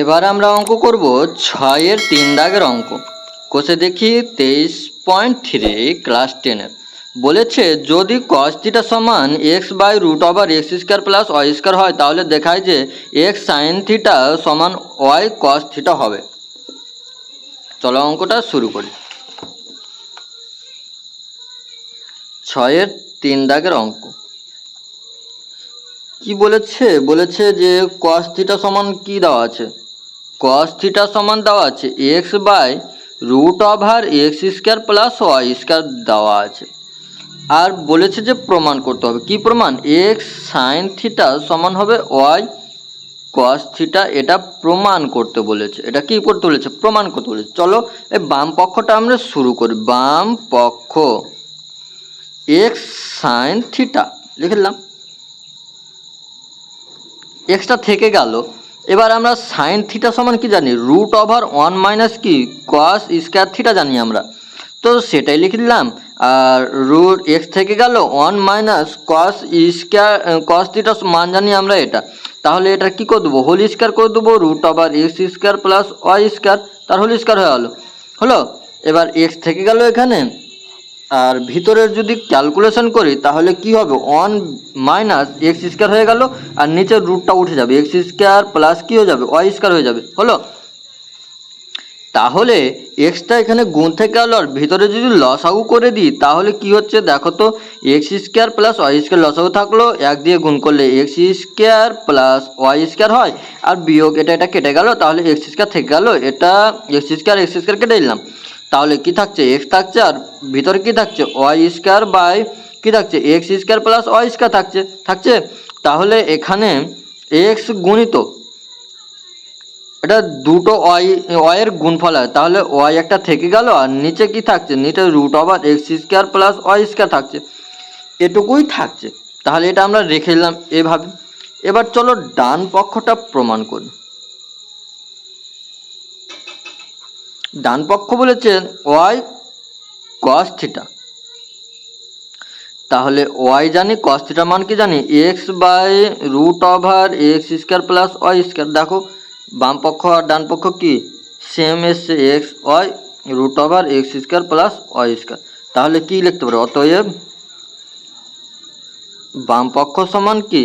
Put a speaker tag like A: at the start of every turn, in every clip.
A: এবার আমরা অঙ্ক করব ছয়ের তিন দাগের অঙ্ক। কোষে দেখি তেইশ পয়েন্ট থ্রি ক্লাস টেনের বলেছে, যদি কস থিটা সমান X by root over X square plus Y square হয়, তাহলে দেখায় যে এক্স সাইন থিটা সমান ওয়াই কস থিটা হবে। চলো অঙ্কটা শুরু করি। ছয়ের তিন দাগের অঙ্ক। কি বলেছে? বলেছে যে কস থিটা সমান কি দেওয়া আছে? কস থিটা সমান দেওয়া আছে X by root over X square plus Y square দেওয়া আছে। আর বলেছে যে প্রমাণ করতে হবে। কি প্রমাণ? এক্স সাইন থিটা সমান হবে ওয়াই কস থিটা এটা প্রমাণ করতে বলেছে। এটা কি করতে বলেছে? প্রমাণ করতে বলেছে। চলো এই বাম পক্ষটা আমরা শুরু করি। বাম পক্ষ এক্স সাইন থিটা লিখে দিলাম এক্সটা থেকে গেল। এবার আমরা সাইন থিটা সমান কি জানি? রুট ওভার ওয়ান মাইনাস কি? কস স্কোয়ার থিটা জানি আমরা। তো সেটাই লিখে দিলাম। আর রুট এক্স থেকে গেল one minus cos square cos theta মান জানি আমরা এটা। তাহলে এটা কি করে দেবো? হোল স্কোয়ার করে দেবো root over X square plus Y square তার হোল স্কোয়ার হয়ে গেলো। হলো? এবার এক্স থেকে গেল এখানে। আর ভিতরের যদি ক্যালকুলেশন করি, তাহলে কি হবে? ওয়ান মাইনাস এক্স স্কোয়ার হয়ে গেল, আর নিচের রুটটা উঠে যাবে। এক্স স্কোয়ার প্লাস কি হয়ে যাবে? ওয়াই স্কোয়ার হয়ে যাবে। হলো? তাহলে এক্সটা এখানে গুণ থেকে গেল, আর ভিতরে যদি লসাগু করে দিই, তাহলে কি হচ্ছে? দেখো তো X square plus Y square লসাগু থাকল, এক দিয়ে গুণ করলে X square plus Y square হয়, আর বিয়োগ এটা এটা কেটে গেল, তাহলে এক্স স্কোয়ার থেকে গেল, এটা এক্স স্কোয়ার এক্স স্কোয়ার কেটে দিলাম তাহলে কি থাকছে? এক্স থাকছে আর ভিতরে কি থাকছে? ওয়াই স্কোয়ার বাই কি থাকছে? X square plus Y square থাকছে। থাকছে? তাহলে এখানে এক্স গুণিত এটা দুটো ওয়াই ওয়াইয়ের গুণফল হয়। তাহলে ওয়াই একটা থেকে গেল আর নিচে কি থাকছে? নিচে root over X square plus Y square থাকছে। এটুকুই থাকছে। তাহলে এটা আমরা রেখে দিলাম এভাবে। এবার চলো ডান পক্ষটা প্রমাণ করি। ডান পক্ষ বলেছেন ওয়াই কস থিটা তাহলে ওয়াই জানি কস থিটা মান কি জানি? X by root over X square plus Y square দেখো বাম পক্ষ আর ডান পক্ষ কি? সেম এসছে X Y root over X square plus Y square তাহলে কি লিখতে পারো? অতএব বাম পক্ষ সমান কি?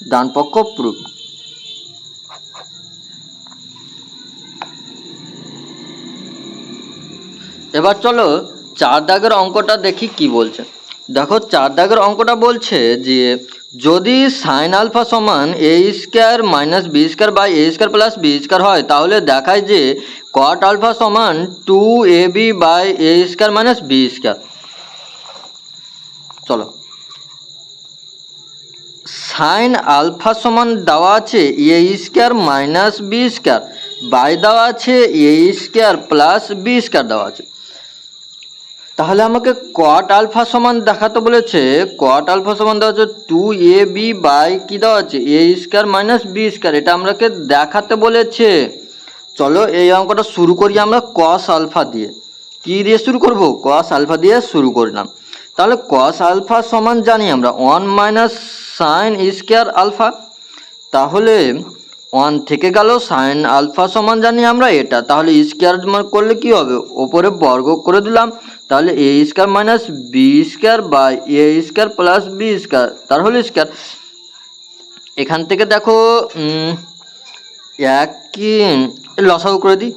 A: ডান পক্ষ প্রুফ। এবার চলো চার দাগের অঙ্কটা দেখি কি বলছে। দেখো, চার দাগের অঙ্কটা বলছে যে যদি সাইন আলফা সমান A square minus B square by A square plus B square হয়, তাহলে দেখায় যে কট আলফা সমান two A B by A square minus B square চলো। সাইন আলফা সমান দেওয়া আছে A square minus B square by দেওয়া আছে A square plus B square দেওয়া আছে। তাহলে আমাকে কট আলফা সমান দেখাতে বলেছে। কট আলফা সমান দেওয়া আছে টু এ বি বাই কী দেওয়া আছে? A square minus B square এটা আমাকে দেখাতে বলেছে। চলো এই অঙ্কটা শুরু করি আমরা কস আলফা দিয়ে। কি দিয়ে শুরু করব? কস আলফা দিয়ে শুরু করলাম তাহলে কস আলফা সমান জানি আমরা one minus sine square alpha তাহলে ওয়ান থেকে গেল, সাইন আলফা সমান জানি আমরা এটা। তাহলে স্কোয়ার করলে কি হবে? ওপরে বর্গ করে দিলাম, তাহলে A square minus B square by A square plus B square. তার হলো স্কোয়ার। এখান থেকে দেখো এক কি? লসাগু করে দিই।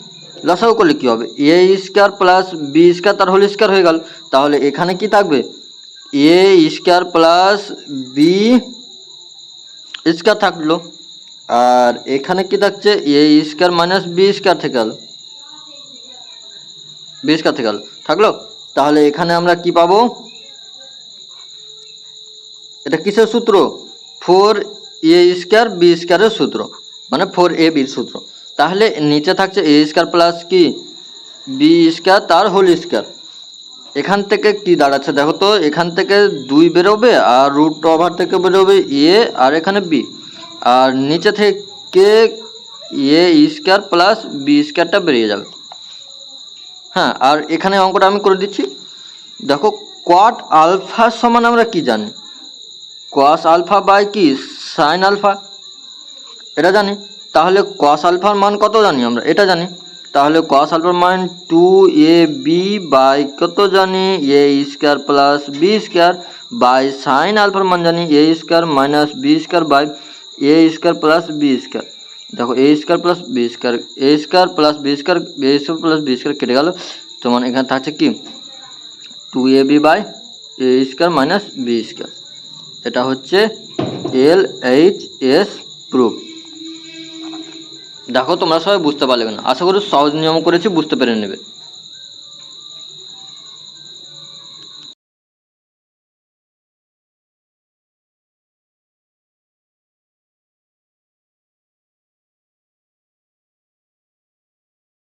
A: লসাগু করলে কি হবে? A square plus B square, তার হোল স্কোয়ার হয়ে গেল। তাহলে এখানে কি থাকবে? A square plus B square থাকল। আর এখানে কি থাকছে? A square minus B square থেকে বি স্কোয়ার থেকে থাকল? তাহলে এখানে আমরা কি পাবো? এটা কিসের সূত্র? ফোর এ স্কোয়ার বি স্কোয়ারের সূত্র। মানে ফোর এ বির সূত্র। তাহলে নিচে থাকছে এ স্কোয়ার প্লাস কি? বি স্কোয়ার তার হোল স্কোয়ার। এখান থেকে কি দাঁড়াচ্ছে দেখো তো? এখান থেকে দুই বেরোবে আর রুট ওভার থেকে বেরোবে এ আর এখানে বি। আর নিচে থেকে এ স্কোয়ার প্লাস বি স্কোয়ারটা বেরিয়ে যাবে। হ্যাঁ আর এখানে অঙ্কটা আমি করে দিচ্ছি। দেখো কট আলফা সমান আমরা কি জানি? কস আলফা বাই কি? সাইন আলফা এটা জানি? তাহলে কস আলফার মান কত জানি আমরা? এটা জানি। তাহলে কস আলফার মান টু এ বি বাই কত জানি? A square plus B square by sine আলফার মান জানি? A square minus B square by A square plus B square দেখো A square plus B square A square plus B square A square plus B square কেটে গেল। তোমার এখানে থাকছে কি? Two A B by A square minus B square এটা হচ্ছে L H S proof দেখো তোমরা সবাই বুঝতে পারলে না। আশা করি সহজ নিয়ম করেছি, বুঝতে পেরে নেবে।